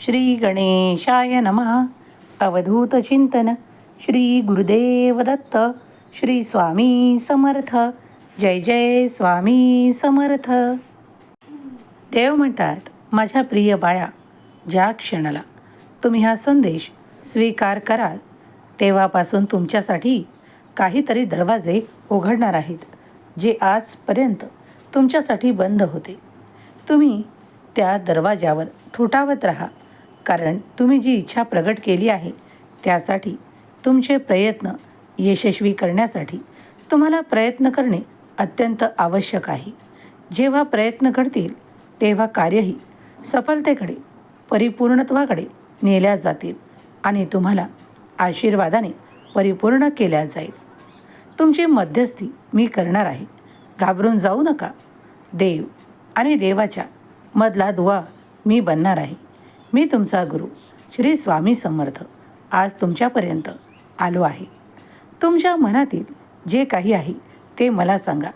श्री गणेशाय नमः। अवधूत चिंतन। श्री गुरुदेव दत्त। श्री स्वामी समर्थ। जय जय स्वामी समर्थ। देव म्हणतात माझ्या प्रिय बाळा ज्या क्षणाला तुम्ही हा संदेश स्वीकार कराल तेव्हापासून तुमच्यासाठी काहीतरी दरवाजे उघडणार आहेत जे आजपर्यंत तुमच्यासाठी बंद होते. तुम्ही त्या दरवाजावर ठुटावत राहा. कारण तुम्ही जी इच्छा प्रगट केली आहे त्यासाठी तुमचे प्रयत्न यशस्वी करण्यासाठी तुम्हाला प्रयत्न करणे अत्यंत आवश्यक आहे. जेव्हा प्रयत्न घडतील तेव्हा कार्यही सफलतेकडे परिपूर्णत्वाकडे नेल्या जातील आणि तुम्हाला आशीर्वादाने परिपूर्ण केल्या जाईल. तुमची मध्यस्थी मी करणार आहे. घाबरून जाऊ नका. देव आणि देवाच्या मधला दुवा मी बनणार आहे. मी तुमचा गुरु श्री स्वामी समर्थ. आज तुमच्यापर्यंत आलो आहे. तुमच्या मनातील जे काही आहे ते मला सांगा.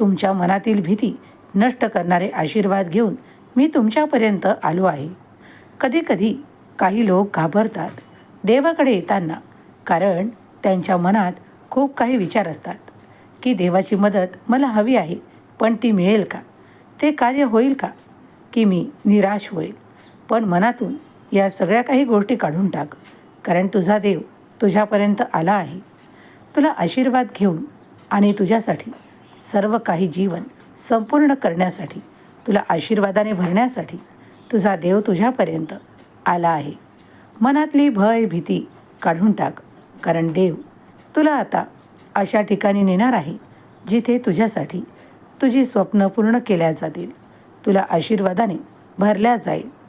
तुमच्या मनातील भीती नष्ट करणारे आशीर्वाद घेऊन मी तुमच्यापर्यंत आलो आहे. कधीकधी काही लोक घाबरतात देवाकडे येताना कारण त्यांच्या मनात खूप काही विचार असतात. की देवाची मदत मला हवी आहे पण ती मिळेल का? ते कार्य होईल का? की मी निराश होईल? पण मनातून या सगळ्या काही गोष्टी काढून टाक कारण तुझा देव तुझ्यापर्यंत आला आहे. तुला आशीर्वाद घेऊन आणि तुझ्यासाठी सर्व काही जीवन संपूर्ण करण्यासाठी तुला आशीर्वादाने भरण्यासाठी तुझा देव तुझ्यापर्यंत आला आहे. मनातली भय भीती काढून टाक कारण देव तुला आता अशा ठिकाणी नेणार आहे जिथे तुझ्यासाठी तुझी स्वप्न पूर्ण केल्या जातील. तुला आशीर्वादाने भरल्या जाईल.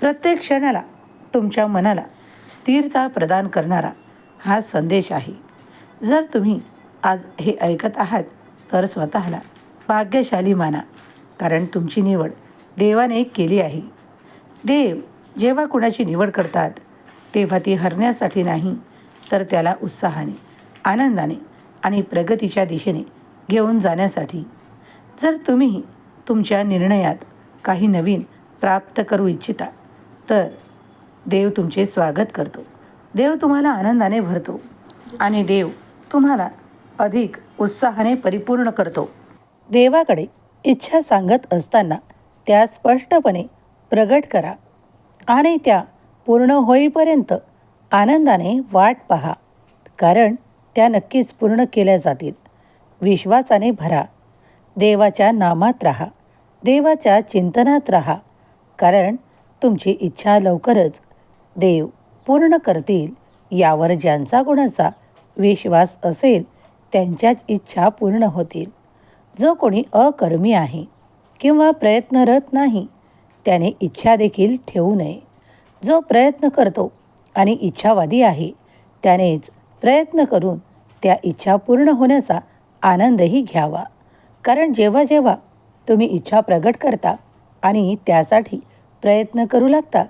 प्रत्येक क्षणाला तुमच्या मनाला स्थिरता प्रदान करणारा हा संदेश आहे. जर तुम्ही आज हे ऐकत आहात तर स्वतःला भाग्यशाली माना कारण तुमची निवड देवाने केली आहे. देव जेव्हा कुणाची निवड करतात तेव्हा ती हरण्यासाठी नाही तर त्याला उत्साहाने आनंदाने आणि प्रगतीच्या दिशेने घेऊन जाण्यासाठी. जर तुम्ही तुमच्या निर्णयात काही नवीन प्राप्त करू इच्छिता तर देव तुमचे स्वागत करतो. देव तुम्हाला आनंदाने भरतो आणि देव तुम्हाला अधिक उत्साहाने परिपूर्ण करतो. देवाकडे इच्छा सांगत असताना त्या स्पष्टपणे प्रगट करा आणि त्या पूर्ण होईपर्यंत आनंदाने वाट पहा कारण त्या नक्कीच पूर्ण केल्या जातील. विश्वासाने भरा. देवाच्या नामात राहा. देवाच्या चिंतनात राहा कारण तुमची इच्छा लवकरच. देव पूर्ण करतील. यावर ज्यांचा गुणाचा विश्वास असेल त्यांच्याच इच्छा पूर्ण होतील. जो कोणी अकर्मी आहे किंवा प्रयत्नरत नाही त्याने इच्छा देखील ठेवू नये. जो प्रयत्न करतो आणि इच्छावादी आहे त्यानेच प्रयत्न करून त्या इच्छा पूर्ण होण्याचा आनंदही घ्यावा. कारण जेव्हा जेव्हा तुम्ही इच्छा प्रगट करता आणि त्यासाठी प्रयत्न करू लागता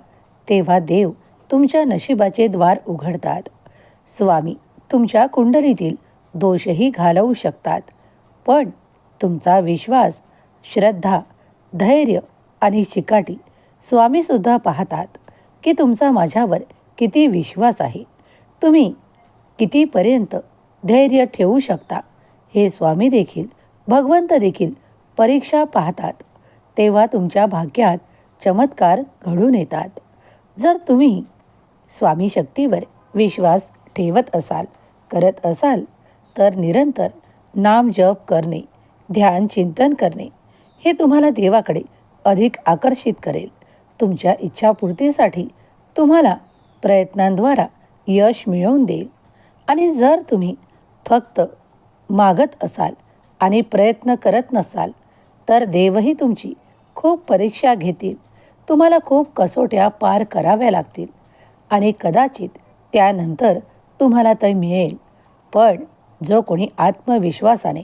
तेव्हा देव तुमच्या नशिबाचे द्वार उघडतात. स्वामी तुमच्या कुंडलीतील दोषही घालवू शकतात. पण तुमचा विश्वास श्रद्धा धैर्य आणि चिकाटी स्वामीसुद्धा पाहतात की तुमचा माझ्यावर किती विश्वास आहे. तुम्ही कितीपर्यंत धैर्य ठेवू शकता हे स्वामी देखील भगवंत देखील परीक्षा पाहतात. तेव्हा तुमच्या भाग्यात चमत्कार घडून येतात. जर तुम्ही स्वामी शक्तीवर विश्वास ठेवत असाल करत असाल तर निरंतर नाम जप करणे ध्यान चिंतन करणे हे तुम्हाला देवाकडे अधिक आकर्षित करेल. तुमच्या इच्छापूर्तीसाठी तुम्हाला प्रयत्नांद्वारा यश मिळवून देईल. आणि जर तुम्ही फक्त मागत असाल आणि प्रयत्न करत नसाल तर देवही तुमची खूप परीक्षा घेतील. तुम्हाला खूप कसोट्या पार कराव्या लागतील. आणि कदाचित त्यानंतर तुम्हाला ते मिळेल. पण जो कोणी आत्मविश्वासाने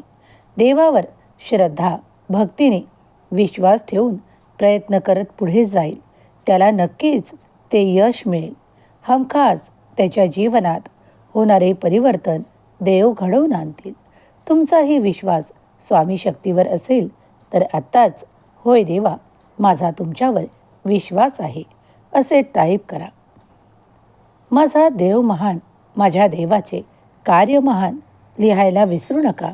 देवावर श्रद्धा भक्तीने विश्वास ठेवून प्रयत्न करत पुढे जाईल त्याला नक्कीच ते यश मिळेल. हमखास त्याच्या जीवनात होणारे परिवर्तन देव घडवून आणतील. तुमचाही विश्वास स्वामी शक्तीवर असेल तर आत्ताच होय देवा माझा तुमच्यावर विश्वास आहे असे टाईप करा. माझा देव महान माझ्या देवाचे कार्य महान लिहायला विसरू नका.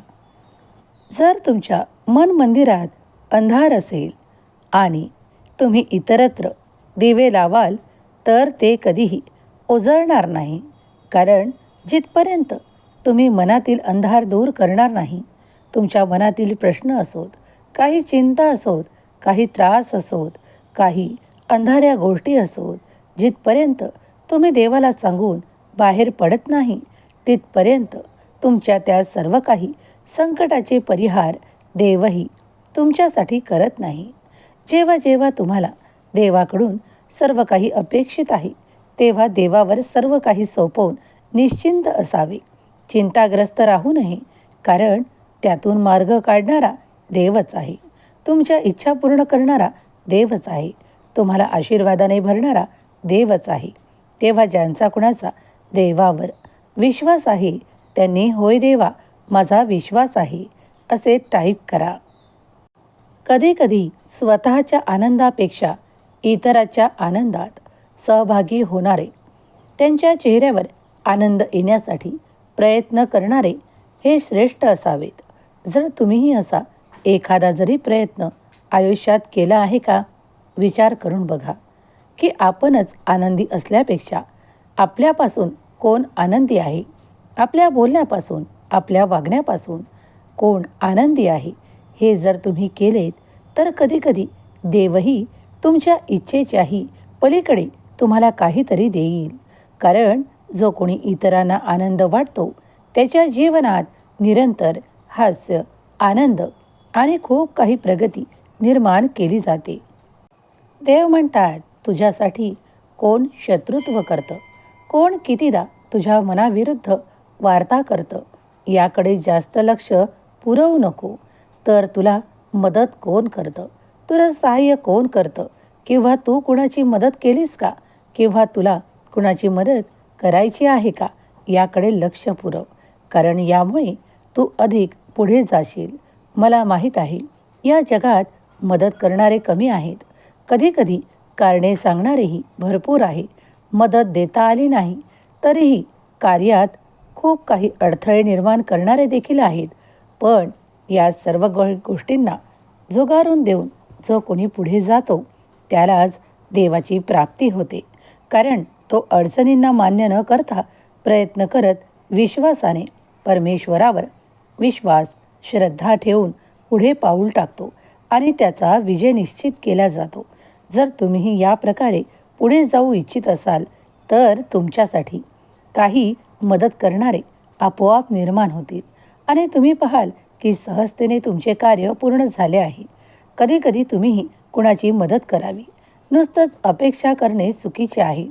जर तुमच्या मन मंदिरात अंधार असेल आणि तुम्ही इतरत्र दिवे लावाल तर ते कधीही उजळणार नाही कारण जिथपर्यंत तुम्ही मनातील अंधार दूर करणार नाही तुमच्या मनातील प्रश्न असोत काही चिंता असोत काही त्रास असोत काही अंधाऱ्या गोष्टी असोत जिथपर्यंत तुम्ही देवाला सांगून बाहेर पडत नाही तिथपर्यंत तुमच्या त्या सर्व काही संकटाचे परिहार देवही तुमच्यासाठी करत नाही. जेव्हा जेव्हा तुम्हाला देवाकडून सर्व काही अपेक्षित आहे तेव्हा देवावर सर्व काही सोपवून निश्चिंत असावे. चिंताग्रस्त राहू नये कारण त्यातून मार्ग काढणारा देवच आहे. तुमच्या इच्छा पूर्ण करणारा देवच आहे. तुम्हाला आशीर्वादाने भरणारा देवच आहे. तेव्हा ज्यांचा कुणाचा देवावर विश्वास आहे त्यांनी होय देवा माझा विश्वास आहे असे टाईप करा. कधीकधी स्वतःच्या आनंदापेक्षा इतराच्या आनंदात सहभागी होणारे त्यांच्या चेहऱ्यावर आनंद येण्यासाठी प्रयत्न करणारे हे श्रेष्ठ असावेत. जर तुम्हीही असा एखादा जरी प्रयत्न आयुष्यात केला आहे का? विचार करून बघा की आपणच आनंदी असल्यापेक्षा आपल्यापासून कोण आनंदी आहे? आपल्या बोलण्यापासून आपल्या वागण्यापासून कोण आनंदी आहे? हे जर तुम्ही केलेत तर कधीकधी देवही तुमच्या इच्छेच्याही पलीकडे तुम्हाला काहीतरी देईल. कारण जो कोणी इतरांना आनंद वाटतो त्याच्या जीवनात निरंतर हास्य आनंद आणि खूप काही प्रगती निर्माण केली जाते. देव म्हणतात तुझ्यासाठी कोण शत्रुत्व करतं? कोण कितीदा तुझ्या मनाविरुद्ध वार्ता करतं? याकडे जास्त लक्ष पुरवू नको. तर तुला मदत कोण करतं? तुला सहाय्य कोण करतं? किंवा तू कुणाची मदत केलीस का? किंवा तुला कुणाची मदत करायची आहे का? याकडे लक्ष पुरव. कारण यामुळे तू अधिक पुढे जाशील. मला माहीत आहे या जगात मदत करणारे कमी आहेत. कधीकधी कारणे सांगणारेही भरपूर आहे. मदत देता आली नाही तरीही कार्यात खूप काही अडथळे निर्माण करणारे देखील आहेत. पण या सर्व गो गोष्टींना झुगारून देऊन जो कोणी पुढे जातो त्यालाच देवाची प्राप्ती होते. कारण तो अडचणींना मान्य न करता प्रयत्न करत विश्वासाने परमेश्वरावर विश्वास श्रद्धा ठेवून पुढे पाऊल टाकतो आणि त्याचा विजय निश्चित केला जातो. जर तुम्हीही या प्रकारे पुढे जाऊ इच्छित असाल तर तुमच्यासाठी काही मदत करणारे आपोआप निर्माण होतील. आणि तुम्ही पाहाल की सहजतेने तुमचे कार्य पूर्ण झाले आहे. कधीकधी तुम्हीही कुणाची मदत करावी. नुसतंच अपेक्षा करणे चुकीचे आहे.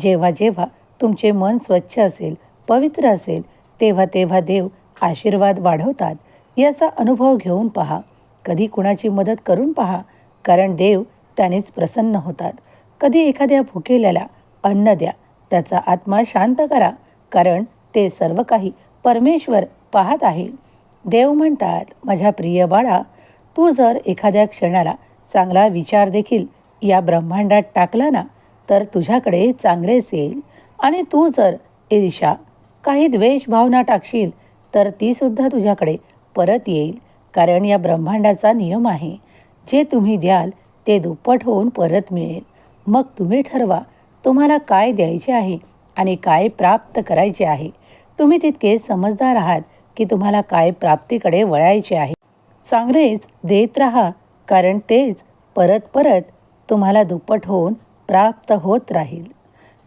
जेव्हा जेव्हा तुमचे मन स्वच्छ असेल पवित्र असेल तेव्हा तेव्हा देव आशीर्वाद वाढवतात याचा अनुभव घेऊन पहा. कधी कुणाची मदत करून पहा. कारण देव त्यानेच प्रसन्न होतात. कधी एखाद्या भुकेल्याला अन्न द्या. त्याचा आत्मा शांत करा. कारण ते सर्व काही परमेश्वर पाहत आहे. देव म्हणतात माझ्या प्रिय बाळा तू जर एखाद्या क्षणाला चांगला विचार देखील या ब्रह्मांडात टाकला ना तर तुझ्याकडे चांगलेच येईल आणि तू जर ईर्षा काही द्वेष भावना टाकशील तर तीसुद्धा तुझ्याकडे परत येईल. कारण या ब्रह्मांडाचा नियम आहे. जे तुम्ही द्याल ते दुप्पट होऊन परत मिळेल. मग तुम्ही ठरवा तुम्हाला काय द्यायचे आहे आणि काय प्राप्त करायचे आहे. तुम्ही तितके समजदार आहात की तुम्हाला काय प्राप्तीकडे वळायचे आहे. चांगलेच देत राहा कारण तेच परत परत तुम्हाला दुप्पट होऊन प्राप्त होत राहील.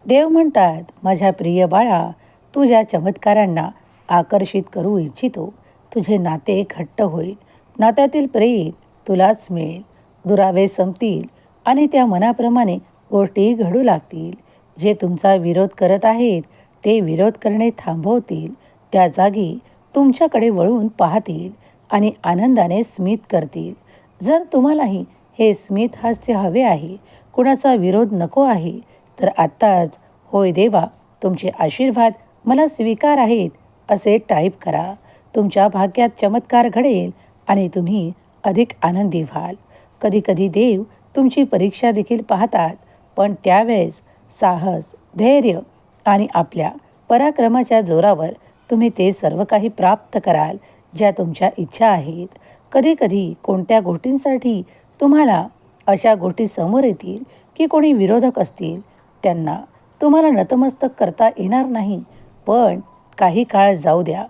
देव म्हणतात माझ्या प्रिय बाळा तुझ्या चमत्कारांना आकर्षित करू इच्छितो. तुझे नाते घट्ट होईल. नात्यातील प्रेम तुलाच मिळेल. दुरावे संपतील आणि त्या मनाप्रमाणे गोष्टी घडू लागतील. जे तुमचा विरोध करत आहेत ते विरोध करणे थांबवतील. त्या जागी तुमच्याकडे वळून पाहतील आणि आनंदाने स्मित करतील. जर तुम्हालाही हे स्मित हास्य हवे आहे कुणाचा विरोध नको आहे तर आत्ताच होय देवा तुमचे आशीर्वाद मला स्वीकार आहेत असे टाईप करा. तुमच्या भाग्यात चमत्कार घडेल आणि तुम्ही अधिक आनंदी व्हाल. कधीकधी देव तुमची परीक्षा देखील पाहतात. पण त्यावेळेस साहस धैर्य आणि आपल्या पराक्रमाच्या जोरावर तुम्ही ते सर्व काही प्राप्त कराल ज्या तुमच्या इच्छा आहेत. कधीकधी कोणत्या गोष्टींसाठी तुम्हाला अशा गोष्टी समोर येतील की कोणी विरोधक असतील त्यांना तुम्हाला नतमस्तक करता येणार नाही. पण काही काळ जाऊ द्या.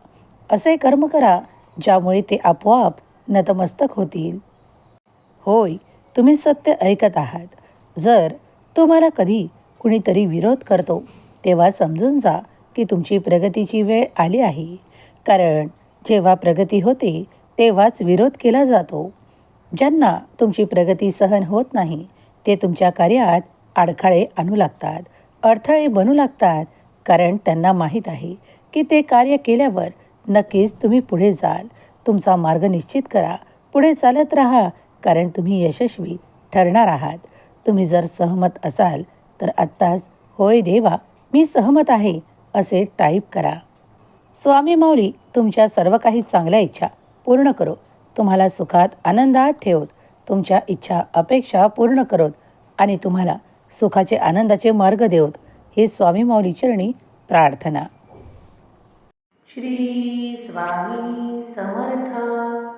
असे कर्म करा ज्यामुळे ते आपोआप नतमस्तक होतील. होय तुम्ही सत्य ऐकत आहात. जर तुम्हाला कधी कुणीतरी विरोध करतो तेव्हा समजून जा की तुमची प्रगतीची वेळ आली आहे. कारण जेव्हा प्रगती होते तेव्हाच विरोध केला जातो. ज्यांना तुमची प्रगती सहन होत नाही ते तुमच्या कार्यात अडथळे आणू लागतात अडथळे बनू लागतात. कारण त्यांना माहीत आहे की ते कार्य केल्यावर नक्कीच तुम्ही पुढे जाल. तुमचा मार्ग निश्चित करा. पुढे चालत राहा. कारण तुम्ही यशस्वी ठरणार आहात. तुम्ही जर सहमत असाल तर आत्ताच होय देवा मी सहमत आहे असे टाईप करा. स्वामी माऊली तुमच्या सर्व काही चांगल्या इच्छा पूर्ण करो. तुम्हाला सुखात आनंदात ठेवत. तुमच्या इच्छा अपेक्षा पूर्ण करत आणि तुम्हाला सुखाचे आनंदाचे मार्ग देवत. हे स्वामी माऊली चरणी प्रार्थना. श्री स्वामी समर्थ.